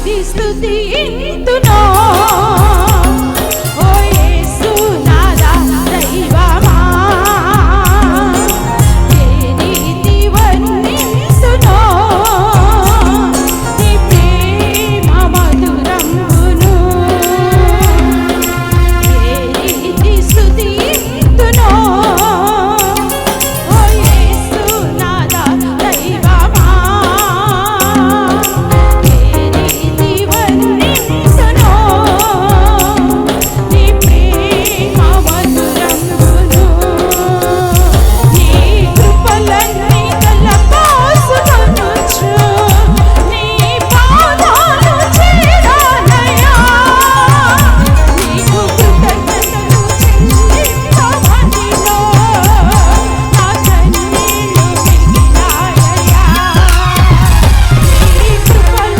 స్థుతి స్తుతి ఇంతునో.